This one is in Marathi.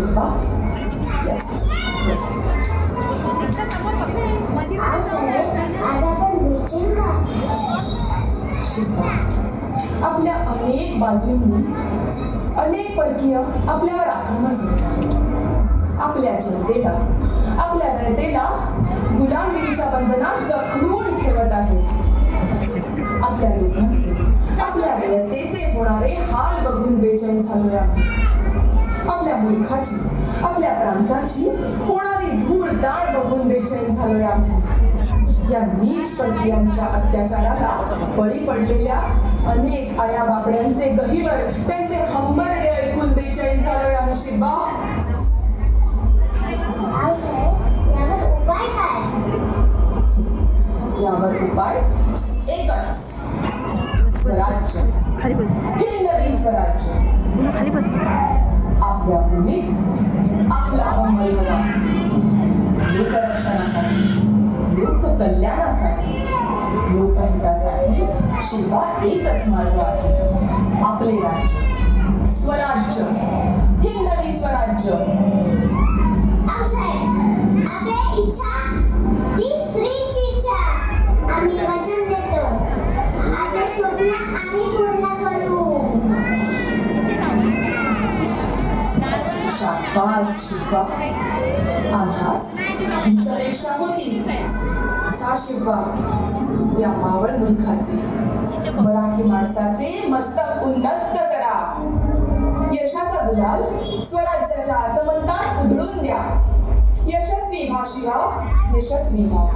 शिल्पा Yes. Yes. शिल्पा आपल्या अनेक बाजूंनी अनेक परकीय आपल्यावर आक्रमण करतात. आपल्या जनतेला आपल्या जनतेला गुलामगिरीच्या बंधनात जखडून ठेवत आहे. आपल्या लोकांचे आपल्या रयतेचे होणारे हाल बघून बेचैन झालोय आम्ही मुलखाची आपल्या प्रांताची होणारी धूळ दाळ बघून बेचैन झालोय आम्ही. या नीच परकीयांच्या अत्याचाराला बळी पडलेल्या अनेक आया बापड्यांचे गहिवर त्यांचे हंबरडे ऐकून बेचैन झालोय आम्ही शिबा यावर उपाय काय? यावर उपाय एकच. स्वराज्य. खाली बस. हिंदवी स्वराज्य. पुन्हा खाली बस. आपल्या भूमीत आपला अंमल हवा लोकरक्षणासाठी लोककल्याणासाठी लोकहितासाठी शिवा एकच मार्ग आहे. आपले राज्य स्वराज्य. शाबास शिवा आनास हीच अपेक्षा होती सा शिवा या मावळ मुलखाचे. मराठी माणसाचे मस्तक उन्नत करा. यशाचा गुलाल स्वराज्याच्या असमंतात उधळून द्या. यशस्वी भाषिका यशस्वी भाव